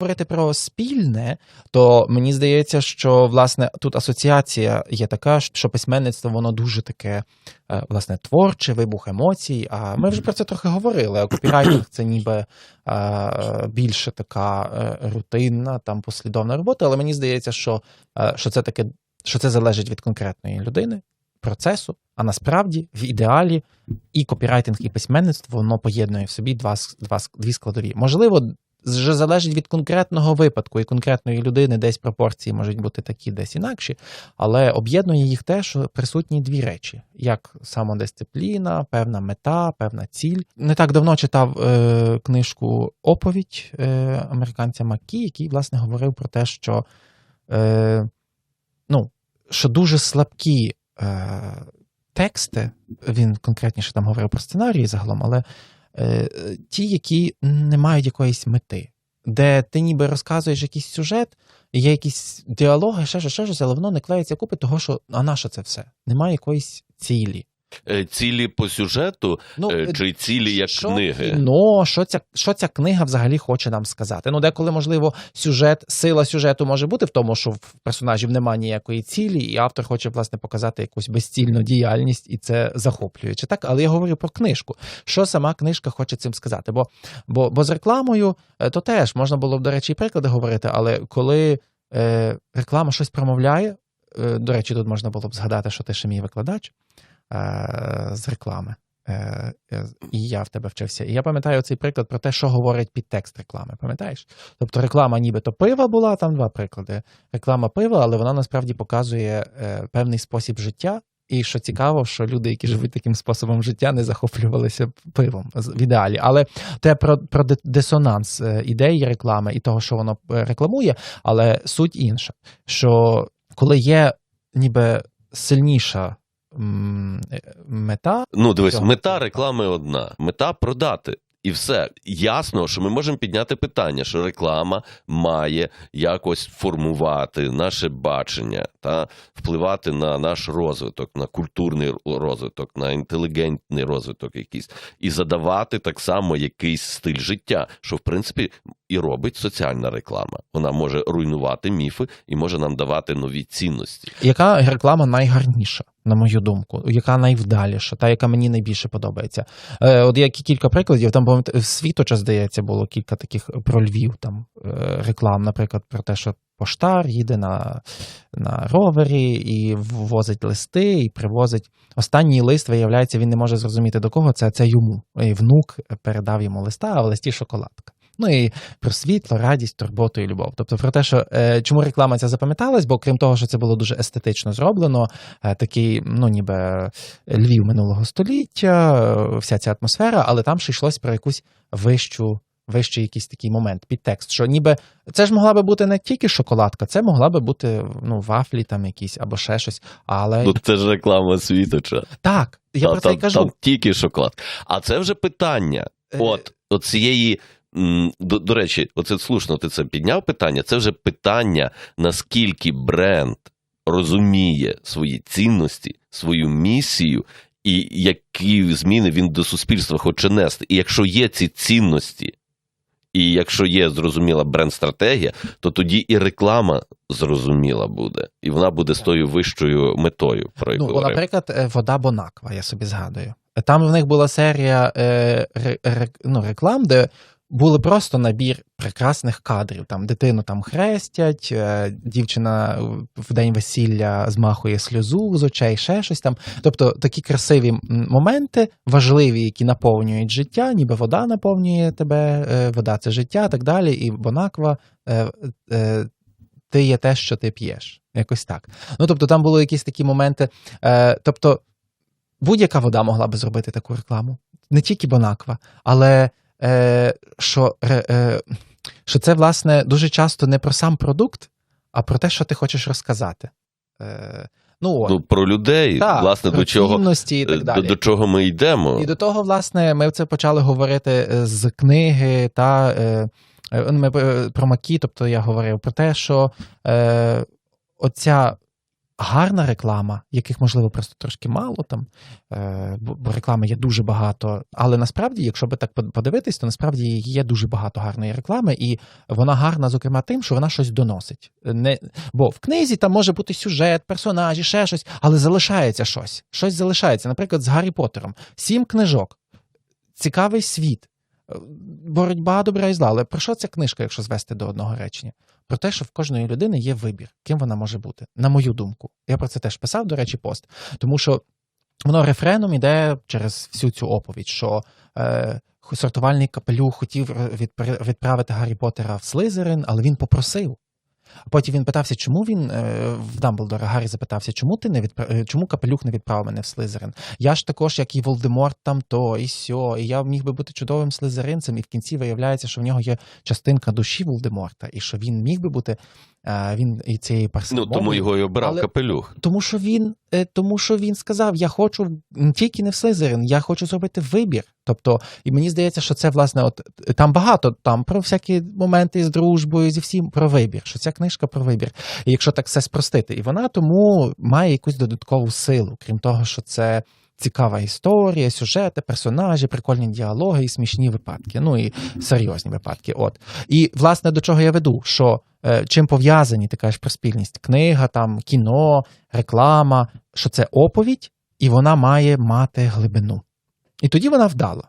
говорити про спільне, то мені здається, що власне тут асоціація є така, що письменництво воно дуже таке е, власне творче, вибух емоцій. А ми вже про це трохи говорили. А копірайтинг це ніби е, більше така е, рутинна, там послідовна робота. Але мені здається, що, що це таке, що це залежить від конкретної людини. Процесу, а насправді в ідеалі і копірайтинг, і письменництво воно поєднує в собі два, два дві складові. Можливо, вже залежить від конкретного випадку і конкретної людини, десь пропорції можуть бути такі, десь інакші, але об'єднує їх те, що присутні дві речі: як самодисципліна, певна мета, певна ціль. Не так давно читав е, книжку Оповідь е, американця Маккі, який власне говорив про те, що, е, ну, що дуже слабкі. Е, Тексти, він конкретніше там говорив про сценарії загалом, але ті, які не мають якоїсь мети, де ти ніби розказуєш якийсь сюжет, є якісь діалоги, ще щось, ще щось, але воно не клеїться купи того, що а наше це все? Немає якоїсь цілі. Е, Цілі по сюжету Ну, е, чи цілі як що книги? кіно, що ця, що ця книга взагалі хоче нам сказати? Ну, деколи, можливо, сюжет, сила сюжету може бути в тому, що в персонажів немає ніякої цілі, і автор хоче, власне, показати якусь безцільну діяльність, і це захоплююче. Так, але я говорю про книжку. Що сама книжка хоче цим сказати? Бо, бо, бо з рекламою е, то теж можна було б, до речі, і приклади говорити, але коли е, реклама щось промовляє, е, до речі, тут можна було б згадати, що ти ще мій викладач е, з реклами. Е, е, І я в тебе вчився. І я пам'ятаю цей приклад про те, що говорить підтекст реклами. Пам'ятаєш? Тобто реклама нібито пива була, там два приклади. Реклама пива, але вона насправді показує е, певний спосіб життя. І що цікаво, що люди, які живуть таким способом життя, не захоплювалися пивом в ідеалі. Але те про, про дисонанс е, ідеї реклами і того, що воно е, рекламує, але суть інша. Що коли є ніби сильніша е, мета, Ну, дивись, Цього. мета реклами одна: мета продати. І все ясно, що ми можемо підняти питання, що реклама має якось формувати наше бачення та впливати на наш розвиток, на культурний розвиток, на інтелігентний розвиток якийсь, і задавати так само якийсь стиль життя, що в принципі і робить соціальна реклама. Вона може руйнувати міфи і може нам давати нові цінності. яка реклама найгарніша, на мою думку, яка найвдаліша, та яка мені найбільше подобається. Е, от є кілька прикладів. Там пам'ятаю, в світоча, здається, було кілька таких про Львів там е, реклам, наприклад, про те, що поштар їде на, на ровері і ввозить листи, і привозить. Останній лист, виявляється, він не може зрозуміти до кого це, це йому. І внук передав йому листа, а в листі шоколадка. Ну і про світло, радість, турботу і любов. Тобто про те, що е, чому реклама ця запам'яталась, бо крім того, що це було дуже естетично зроблено, е, такий, ну ніби Львів минулого століття, е, вся ця атмосфера, але там ще йшлось про якусь вищу. Вищий якийсь такий момент, підтекст, що ніби це ж могла би бути не тільки шоколадка, це могла би бути ну, вафлі там якісь або ще щось. Але Ну це ж реклама світоча. так, я Та- про це й кажу. там тільки шоколад. А це вже питання. От, от цієї. До, до речі, оце слушно, ти це підняв питання. Це вже питання, наскільки бренд розуміє свої цінності, свою місію, і які зміни він до суспільства хоче нести. І якщо є ці цінності, і якщо є зрозуміла бренд-стратегія, то тоді і реклама зрозуміла буде, і вона буде з тою вищою метою, про яку Ну, говорив. наприклад, е, вода Бонаква, я собі згадую. Там в них була серія е, ре, ре- ну, реклам, де були просто набір прекрасних кадрів. Там дитину там хрестять, е, дівчина в день весілля змахує сльозу з очей, ще щось там. Тобто такі красиві моменти, важливі, які наповнюють життя, ніби вода наповнює тебе, е, вода це життя, так далі. І Бонаква. Е, е, ти є те, що ти п'єш. Якось так. Ну, тобто, там були якісь такі моменти. Е, тобто, будь-яка вода могла би зробити таку рекламу. Не тільки Бонаква, але е, що, е, що це, власне, дуже часто не про сам продукт, а про те, що ти хочеш розказати. Е, ну, от. Ну, про людей, Так, власне, про до чого, і е, так далі. до чого ми йдемо. І до того, власне, ми це почали говорити е, з книги та е, е, ми е, про Макі, тобто я говорив про те, що е, оця гарна реклама, яких, можливо, просто трошки мало там, е, бо, реклами є дуже багато. Але насправді, якщо би так подивитись, то насправді є дуже багато гарної реклами, і вона гарна, зокрема, тим, що вона щось доносить. Не, бо в книзі там може бути сюжет, персонажі, ще щось, але залишається щось. Щось залишається. Наприклад, з Гаррі Поттером. Сім книжок, цікавий світ. Е, Боротьба добра і зла. Але про що ця книжка, якщо звести до одного речення? Про те, що в кожної людини є вибір, ким вона може бути, на мою думку. Я про це теж писав, до речі, пост. Тому що воно рефреном іде через всю цю оповідь, що е, сортувальний капелюх хотів відпри- відправити Гаррі Поттера в Слизерин, але він попросив. Потім він питався, чому він е, в Дамблдора Гаррі запитався, чому ти не відпра... е, чому капелюх не відправив мене в Слизерин? Я ж також, як і Волдеморт, там то і сьо, і я міг би бути чудовим слизеринцем, і в кінці виявляється, що в нього є частинка душі Волдеморта, і що він міг би бути е, він і цієї Ну тому його і обрав Але- капелюх. Тому що він, тому що він сказав: Я хочу тільки не в Слизерин, я хочу зробити вибір. Тобто, і мені здається, що це власне, от там багато там про всякі моменти з дружбою, зі всім про вибір. Що ця книжка про вибір. І якщо так все спростити, і вона тому має якусь додаткову силу, крім того, що це. Цікава історія, сюжети, персонажі, прикольні діалоги і смішні випадки. Ну і серйозні випадки. От і власне до чого я веду, що е, чим пов'язані ти кажеш про спільність? Книга, там кіно, реклама, що це оповідь, і вона має мати глибину. І тоді вона вдала.